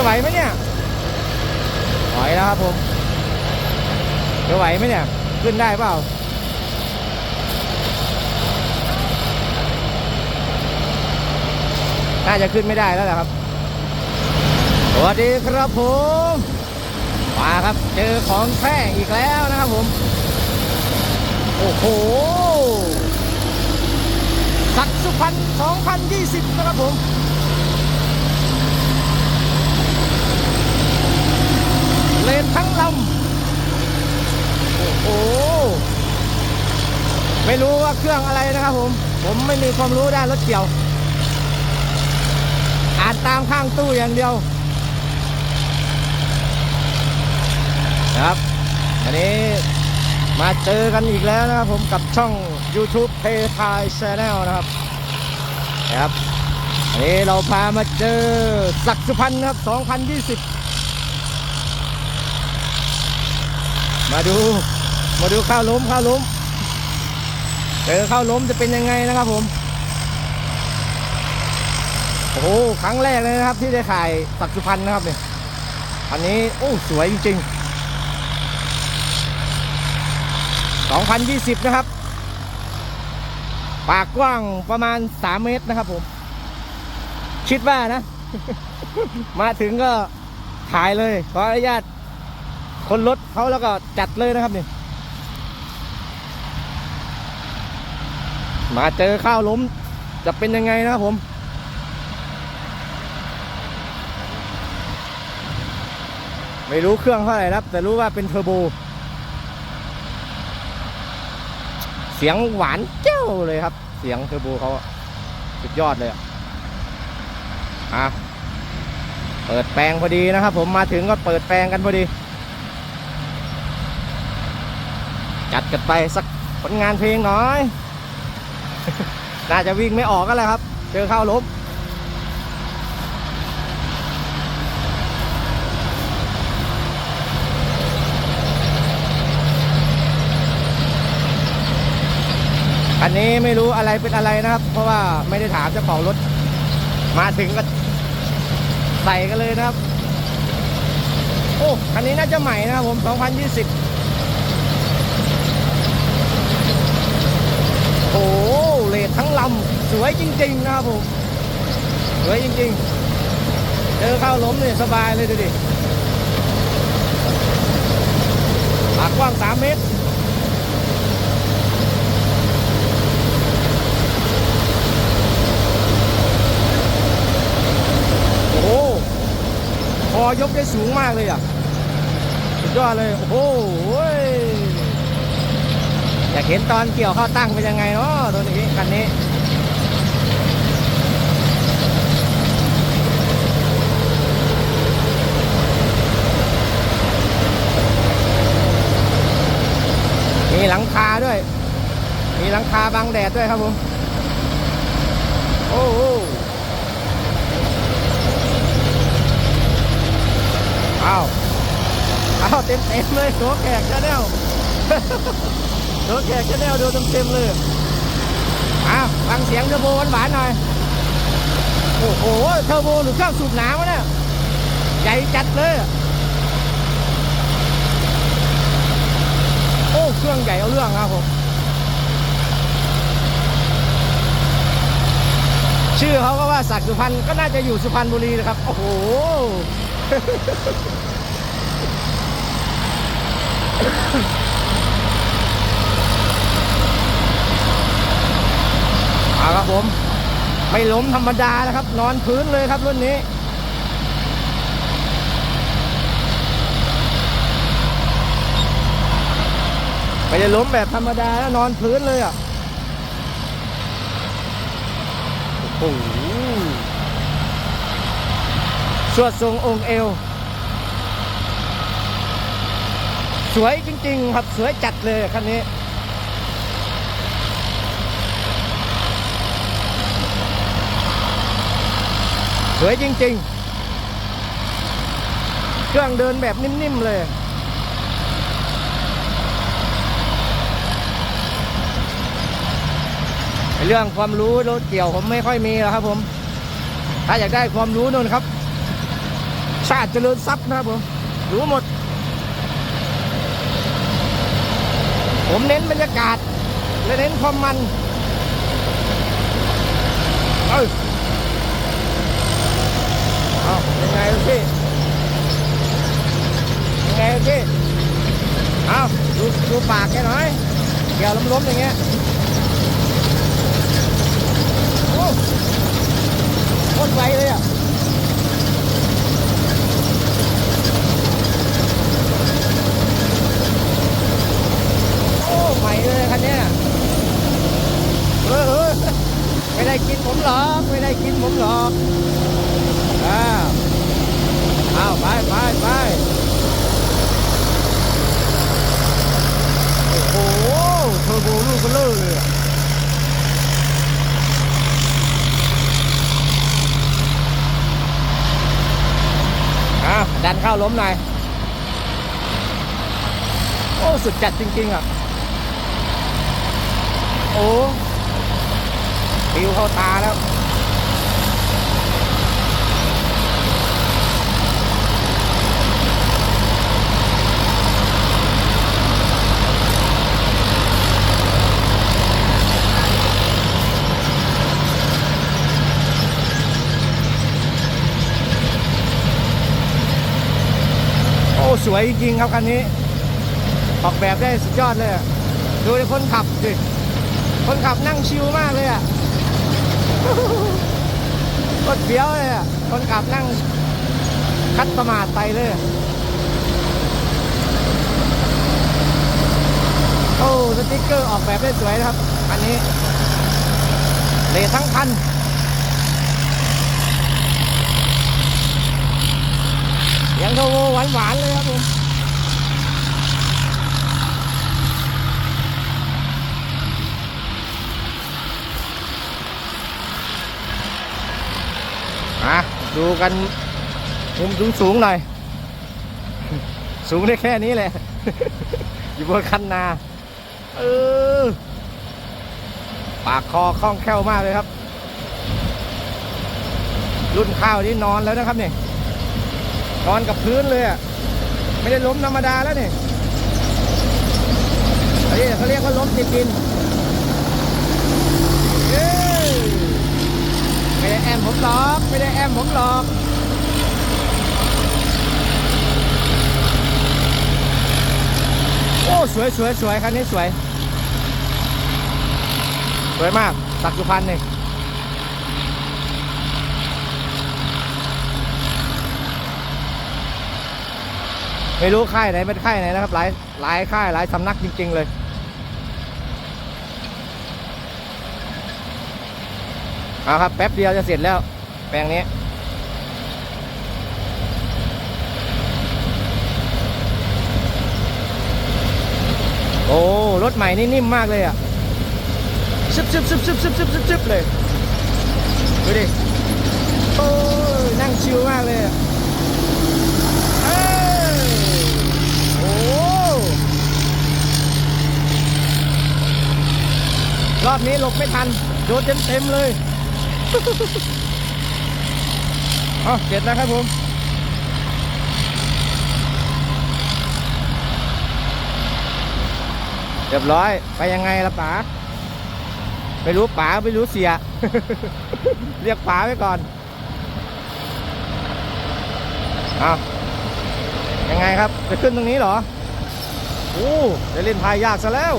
จะไหวไหมเนี่ยไหวแล้วครับผมจะไหวไหมเนี่ย ขึ้นได้เปล่าน่าจะขึ้นไม่ได้แล้วแหละครับ สวัสดีครับผมมาครับ เจอของแท้อีกแล้วนะครับผม โอ้โหสักสุพรรณ2020 นะครับผม เลนทั้งลำโอ้โหไม่รู้ว่าเครื่องอะไรนะครับผม ผมไม่มีความรู้ด้านรถเกี่ยว อ่านตามข้างตู้อย่างเดียวนะครับวันนี้มาเจอกันอีกแล้วนะครับผมกับช่อง YouTube p a y t i Channel นะครับนะครับวันนี้เราพามาเจอศักดิ์สุพรรณนะครับ 2020 มาดู มาดูข้าวล้มข้าวล้มเจอข้าวล้มจะเป็นยังไงนะครับผม โอ้โหครั้งแรกเลยนะครับ ที่ได้ถ่ายศักสุพรรณนะครับเนี่ยอันนี้โอ้สวยจริงๆ2020 นะครับ ปากกว้างประมาณ 3 เมตรนะครับผม คิดว่านะ มาถึงก็ถ่ายเลยขออนุญาต คนรถเขาแล้วก็จัดเลยนะครับนี่มาเจอข้าวล้มจะเป็นยังไงนะครับผมไม่รู้เครื่องเท่าไหร่ครับ แต่รู้ว่าเป็นเทอร์โบ เสียงหวานเจ้าเลยครับ เสียงเทอร์โบเขาสุดยอดเลยอะอะเปิดแปลงพอดีนะครับ ผมมาถึงก็เปิดแปลงกันพอดี จัดกันไปสักผลงานเพลงน่อย น่าจะวิ่งไม่ออกกันแล้วครับ เจอเข้าล้มอันนี้ไม่รู้อะไรเป็นอะไรนะครับ เพราะว่าไม่ได้ถามเจ้าของรถ มาถึงก็ใส่กันเลยนะครับ โอ้คันนี้น่าจะใหม่นะครับผม 2020 โอ้ ทั้งลำสวยจริงๆนะครับผมสวยจริงๆ เจอเข้าล้มเนี่ยสบายเลยดูดิปากกว้าง 3 เมตรโอ้โหคอยกได้สูงมากเลยอะ สุดยอดเลย โอ้โหากเห็นตอนเกี่ยวข้าวตั้งเป็นยังไงเนาะตัวนี้คันนี้มีหลังคาด้วย มีหลังคาบังแดดด้วยครับผม โอ้โหอ้าว อ้าวเต็มเต็มเลยตัวแขกชาแนล ตัวแขกชาแนลดูเต็มเต็มๆเลยอ้าวฟังเสียงเทอร์โบหวานๆหน่อย โอ้โห เทอร์โบหรือเครื่องสูบน้ำวะเนี่ย ใหญ่จัดเลยอะโอ้ เครื่องใหญ่เอาเรื่องครับผม ชื่อเขาก็ว่าศักดิ์สุพรรณก็น่าจะอยู่สุพรรณบุรีนะครับ โอ้โห เอาครับผม ไม่ล้มธรรมดานะครับ นอนพื้นเลยครับรุ่นนี้ไม่ได้ล้มแบบธรรมดานะนอนพื้นเลยอะโอ้โหสวดทรงองค์เอว สวยจริง ๆ ครับสวยจัดเลยคันนี้ สวยจริง ๆ เครื่องเดินแบบนิ่ม ๆ เลยเรื่องความรู้รถเกี่ยวผมไม่ค่อยมีหรอกครับผม ถ้าอยากได้ความรู้นู่นครับ ชาติเจริญทรัพย์นะครับผม รู้หมด ผมเน้นบรรยากาศและเน้นความมัน เอ้ยเอายังไงลูกพี่ยังไงลูกพี่เอาดูดูปากแกหน่อยเกี่ยวล้มๆ อย่างเงี้ยโอ้โคตรไวเลยอะโอ้ใหม่เลยคันเนี้ยเออเออไม่ได้กินผมหรอกไม่ได้กินผมหรอกอ้าวอ้าวไปไปไปโอ้โหเทอร์โบลูกเบล อเลยอะอ้าวดันเข้าล้มหน่อย โอ้ สุดจัดจริง ๆ อะ โอ้ฟิวเข้าตาแล้ว อ้สวยจริงครับคันนี้ ออกแบบได้สุดยอดเลยดูในคนขับดิคนขับนั่งชิลมากเลยอะโคตรเบี้ยวเลยอะคนขับนั่งคัดสมาธิไปเลยโอ้สติ๊กเกอร์ออกแบบได้สวยนะครับ อันนี้ เลทั้งคัน ยังโทโวหวานๆเลยครับผมอะดูกันมุมสูงสูงๆหน่อย สูงได้แค่นี้แหละ อยู่บนคันนา เออ ปากคอคล่องแคล่วมากเลยครับ รุ่นข้าวที่นอนแล้วนะครับเนี่ย นอนกับพื้นเลยอะ ไม่ได้ล้มธรรมดาแล้วเนี่ยอันนี้เขาเรียกว่าล้มติดดินไม่ได้แอมผมหรอก ไม่ได้แอมผมหรอกโอ้สวยสวยสวยคันนี้สวย สวยมากสักสุพรรณนี่ ไม่รู้ค่ายไหนเป็นค่ายไหนนะครับ หลายหลายค่ายหลายสำนักจริง ๆ เลย เอาครับ แป๊บเดียวจะเสร็จแล้ว แปลงนี้โอ้รถใหม่นี่นิ่มมากเลยอะซึบซึบซึบซึบซึบซึบซึบซึบเลยดูดิโอ้ยนั่งชิลมากเลยอะเอ้ยโอ้ รอบนี้หลบไม่ทัน โดนเต็มเต็มๆเลยเอาเสร็จแล้วครับผมเรียบร้อย ไปยังไงล่ะป๋าไม่รู้ป๋าไม่รู้เสีย เรียกป๋าไว้ก่อนเอายังไงครับ จะขึ้นตรงนี้เหรอ โอ้จะเล่นพายยากซะแล้ว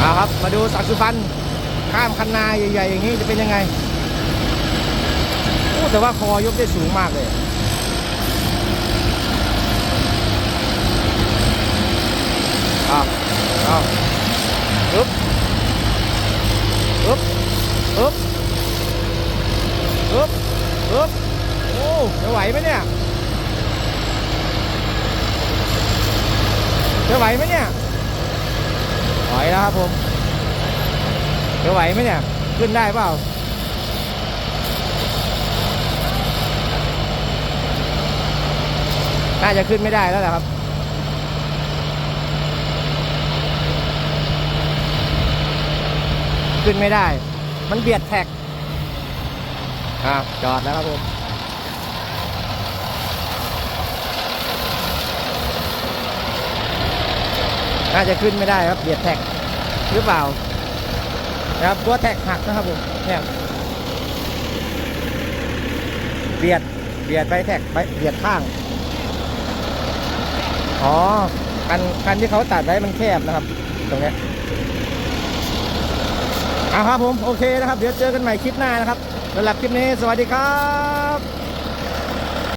เอาครับ มาดูสักสุพรรณข้ามคันนาใหญ่ๆอย่างนี้จะเป็นยังไงโอ้แต่ว่าคอยกได้สูงมากเลยเอาเอาอึ๊บอึ๊บอึ๊บอึ๊บอึ๊บโอ้จะไหวไหมเนี่ยจะไหวไหมเนี่ย ไหวแล้วครับผมจะไหวไหมเนี่ย ขึ้นได้เปล่าน่าจะขึ้นไม่ได้แล้วแหละครับ ขึ้นไม่ได้ มันเบียดแท็กอ่าจอดแล้วครับผม น่าจะขึ้นไม่ได้ครับเบียดแท็กหรือเปล่านะครับตัวแท็กหักนะครับผมเนี่ยเบียดเบียดไปแท็กไปเบียดข้างอ๋อคันคันที่เขาตัดไว้มันแคบนะครับ ตรงนี้เอาครับผมโอเคนะครับ เดี๋ยวเจอกันใหม่คลิปหน้านะครับสำหรับคลิปนี้สวัสดีครับ